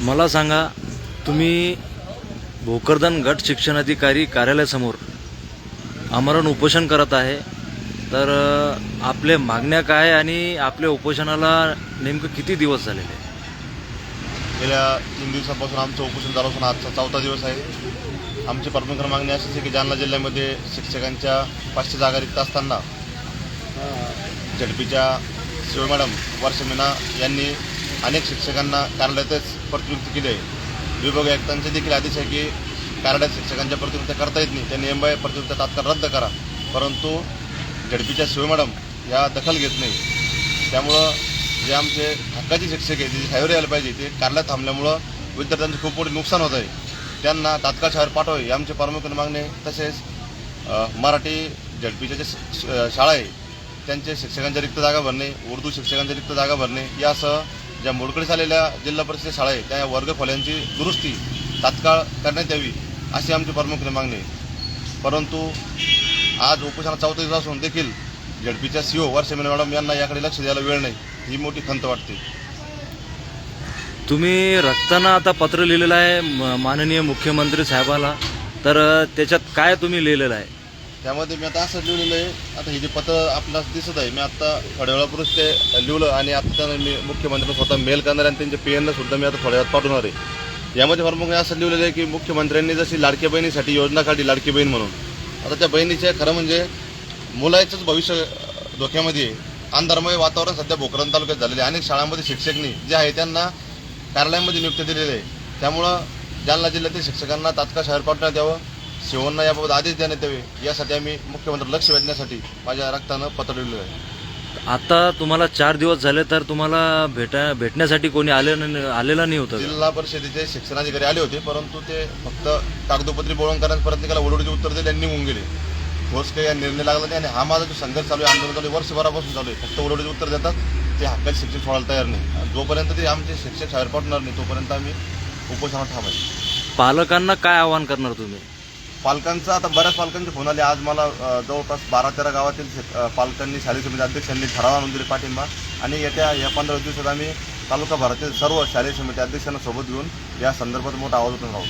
मला सांगा तुम्ही भोकरदन गट शिक्षणाधिकारी कार्यालयासमोर आमरण उपोषण करत आहे. तर अ, आपल्या मागण्या काय आणि आपल्या उपोषणाला नेमकं किती दिवस झालेले? आहे गेल्या तीन दिवसापासून आमचं उपोषण चालू असून आजचा चौथा दिवस आहे. आमची प्रमुख मागणी अशीच आहे की जालना जिल्ह्यामध्ये शिक्षकांच्या पाचशे जागा रिक्त असताना झडपीच्या शिव मॅडम वर्ष मीना यांनी अनेक शिक्षकांना कार्यालयातच प्रतिनियुक्त केली आहे. विभाग आयुक्तांचे देखील आदेश आहे की कार्यालयात शिक्षकांच्या प्रतिनियुक्त करता येत नाही. त्यांनी एम बाय तात्काळ रद्द करा. परंतु झडपीच्या शिव मॅडम या दखल घेत नाही. त्यामुळं जे आमचे हक्काचे शिक्षक आहेत जे शाळेवर यायला पाहिजे ते कार्यालयात थांबल्यामुळं विद्यार्थ्यांचं खूप मोठे नुकसान होत आहे. त्यांना तात्काळ शाळेवर पाठवावे ही आमची प्रामुख्याने मागणी. आहे तसेच मराठी झडपीच्या जे श- शाळा आहे त्यांचे शिक्षकांच्या रिक्त जागा भरणे उर्दू शिक्षकांच्या रिक्त जागा भरणे यासह ज्या मोडकळीस आलेल्या जिल्हा परिषद शाळा आहेत त्या वर्ग खोल्यांची दुरुस्ती तात्काळ करण्यात यावी अशी आमची प्रामुख्याने मागणी आहे. परंतु आज उपोषणा चौथा दिवस असून देखील झडपीच्या सीओ वर्षमेन मॅडम यांना याकडे लक्ष द्यायला वेळ नाही ही मोठी खंत वाटते. तुम्ही रक्ताना आता पत्र लिहिलेलं आहे म- माननीय मुख्यमंत्री साहेबाला. तर त्याच्यात काय तुम्ही लिहिलेलं आहे? त्यामध्ये मी आता असं लिहिलेलं आहे आता हे जे पत्र आपल्याला दिसत आहे मी आता थोड्या वेळापूर्वीच ते लिहिलं आणि आता त्यांना मी मुख्यमंत्र्यांना स्वतः मेल करणार आणि त्यांचे पी एनला सुद्धा मी आता थोड्या वेळात पाठवणार आहे. यामध्ये प्रमुख मग असं लिहिलेलं आहे की मुख्यमंत्र्यांनी जशी लाडकी बहिणीसाठी योजना काढली लाडकी बहीण म्हणून आता त्या बहिणीचे खरं म्हणजे मुलाचंच भविष्य धोक्यामध्ये अंधारमय वातावरण सध्या भोकरण तालुक्यात झालेले आहे. अनेक शाळांमध्ये शिक्षकनी जे आहे त्यांना कार्यालयामध्ये नियुक्त दिलेले आहे. त्यामुळं जालना जिल्ह्यातील शिक्षकांना तात्काळ शाळेत पाठवण्यात यावं. शिवणना याबाबत आदेश देण्यात यावे यासाठी आम्ही मुख्यमंत्री लक्ष वेधण्यासाठी माझ्या रक्तानं पत्र लिहिलेलं आहे. आता तुम्हाला चार दिवस झाले तर तुम्हाला भेटा भेटण्यासाठी कोणी आले न- आलेलं नाही होतं? जिल्हा परिषदेचे शिक्षणाधिकारी आले होते परंतु ते फक्त कागदोपत्री बोळवण करण्यापर्यंत निघाला ओढवडीचे उत्तर दिले आणि निघून गेले. ठोस काही निर्णय लागला नाही आणि हा माझा जो संघर्ष चालू आहे आंदोलन चालू आहे वर्षभरापासून चालू आहे. फक्त ओढवडीचे उत्तर देतात ते हक्काचे शिक्षक सोडायला तयार नाही. आणि जोपर्यंत ते आमचे शिक्षक शाळेत पाठवणार नाही तोपर्यंत आम्ही उपोषणात थांबायचं. पालकांना काय आवाहन करणार तुम्ही? पालकांचा आता बऱ्याच पालकांचे फोन आले. आज मला जवळपास बारा तेरा गावातील पालकांनी शालेय समिती अध्यक्षांनी ठराव आणून दिले पाठिंबा. आणि येत्या या पंधरा दिवसात आम्ही तालुका भरातील सर्व शालेय समिती अध्यक्षांना सोबत घेऊन या संदर्भात मोठा आवाज उठून राहू